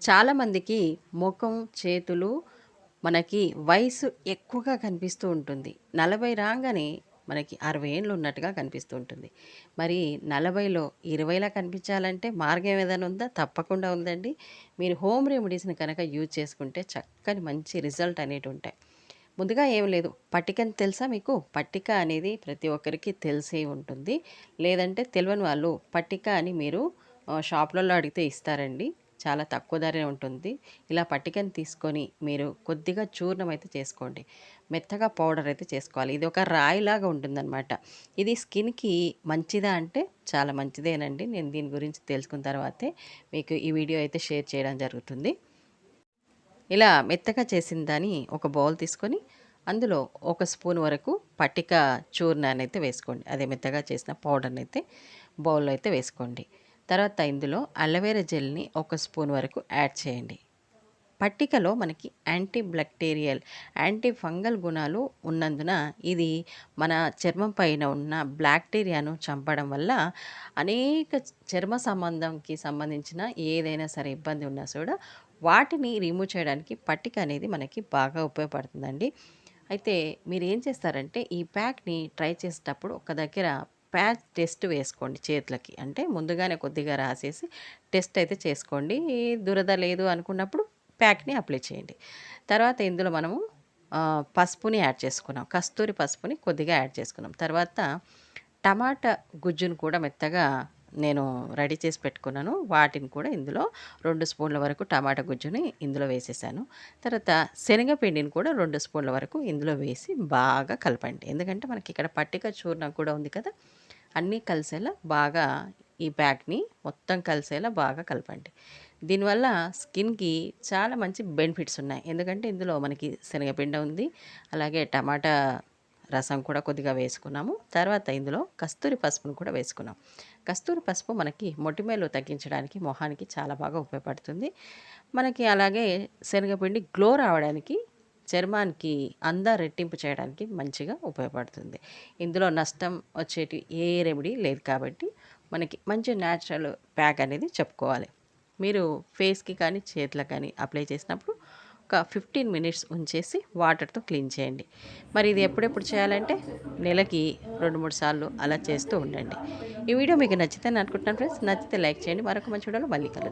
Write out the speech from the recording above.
చాలామందికి ముఖం చేతులు మనకి వయసు ఎక్కువగా కనిపిస్తూ ఉంటుంది. నలభై రాగానే మనకి అరవై ఏళ్ళు ఉన్నట్టుగా కనిపిస్తూ ఉంటుంది. మరి నలభైలో ఇరవైలా కనిపించాలంటే మార్గం ఏదైనా ఉందా? తప్పకుండా ఉందండి. మీరు హోమ్ రెమెడీస్ని కనుక యూజ్ చేసుకుంటే చక్కని మంచి రిజల్ట్ అనేవి ఉంటాయి. ముందుగా ఏం లేదు. పట్టికని తెలుసా మీకు? పట్టిక అనేది ప్రతి ఒక్కరికి తెలిసే ఉంటుంది. లేదంటే తెలియని వాళ్ళు పట్టిక అని మీరు షాపులలో అడిగితే ఇస్తారండి. చాలా తక్కువ ధరే ఉంటుంది. ఇలా పట్టికని తీసుకొని మీరు కొద్దిగా చూర్ణం అయితే చేసుకోండి. మెత్తగా పౌడర్ అయితే చేసుకోవాలి. ఇది ఒక రాయిలాగా ఉంటుందన్నమాట. ఇది స్కిన్కి మంచిదా అంటే చాలా మంచిదేనండి. నేను దీని గురించి తెలుసుకున్న తర్వాతే మీకు ఈ వీడియో అయితే షేర్ చేయడం జరుగుతుంది. ఇలా మెత్తగా చేసిన దాన్ని ఒక బౌల్ తీసుకొని అందులో ఒక స్పూన్ వరకు పట్టిక చూర్ణాన్ని అయితే వేసుకోండి. అదే మెత్తగా చేసిన పౌడర్ని అయితే బౌల్లో అయితే వేసుకోండి. తర్వాత ఇందులో అలవేరా జెల్ని ఒక స్పూన్ వరకు యాడ్ చేయండి. పట్టికలో మనకి యాంటీ బ్యాక్టీరియల్ యాంటీ ఫంగల్ గుణాలు ఉన్నందున ఇది మన చర్మం పైన ఉన్న బ్యాక్టీరియాను చంపడం వల్ల అనేక చర్మ సంబంధంకి సంబంధించిన ఏదైనా సరే ఇబ్బంది ఉన్నా కూడా వాటిని రిమూవ్ చేయడానికి పట్టిక అనేది మనకి బాగా ఉపయోగపడుతుందండి. అయితే మీరు ఏం చేస్తారంటే ఈ ప్యాక్ని ట్రై చేసేటప్పుడు ఒక దగ్గర ప్యాచ్ టెస్ట్ వేసుకోండి చేతులకి. అంటే ముందుగానే కొద్దిగా రాసేసి టెస్ట్ అయితే చేసుకోండి. దురద లేదు అనుకున్నప్పుడు ప్యాక్ని అప్లై చేయండి. తర్వాత ఇందులో మనము పసుపుని యాడ్ చేసుకున్నాం. కస్తూరి పసుపుని కొద్దిగా యాడ్ చేసుకున్నాం. తర్వాత టమాటా గుజ్జును కూడా మెత్తగా నేను రెడీ చేసి పెట్టుకున్నాను. వాటిని కూడా ఇందులో రెండు స్పూన్ల వరకు టమాటా గుజ్జుని ఇందులో వేసేసాను. తర్వాత శనగపిండిని కూడా రెండు స్పూన్ల వరకు ఇందులో వేసి బాగా కలపండి. ఎందుకంటే మనకి ఇక్కడ పట్టిక చూర్ణం కూడా ఉంది కదా అన్నీ కలిసేలా బాగా ఈ ప్యాక్ని మొత్తం కలిసేలా బాగా కలపండి. దీనివల్ల స్కిన్కి చాలా మంచి బెనిఫిట్స్ ఉన్నాయి. ఎందుకంటే ఇందులో మనకి శనగపిండి ఉంది అలాగే టమాటా రసం కూడా కొద్దిగా వేసుకున్నాము. తర్వాత ఇందులో కస్తూరి పసుపును కూడా వేసుకున్నాం. కస్తూరి పసుపు మనకి మొటిమేలు తగ్గించడానికి మొహానికి చాలా బాగా ఉపయోగపడుతుంది. మనకి అలాగే శనగపిండి గ్లో రావడానికి చర్మానికి అంద రెట్టింపు చేయడానికి మంచిగా ఉపయోగపడుతుంది. ఇందులో నష్టం వచ్చేటి ఏ రెమెడీ లేదు కాబట్టి మనకి మంచి న్యాచురల్ ప్యాక్ అనేది చెప్పుకోవాలి. మీరు ఫేస్కి కానీ చేతులకు కానీ అప్లై చేసినప్పుడు ఒక ఫిఫ్టీన్ మినిట్స్ ఉంచేసి వాటర్తో క్లీన్ చేయండి. మరి ఇది ఎప్పుడెప్పుడు చేయాలంటే నెలకి రెండు మూడు సార్లు అలా చేస్తూ ఉండండి. ఈ వీడియో మీకు నచ్చితే అనుకుంటున్నాను ఫ్రెండ్స్. నచ్చితే లైక్ చేయండి. మరొక మంచి వీడియోలో మళ్ళీ కలుద్దాం.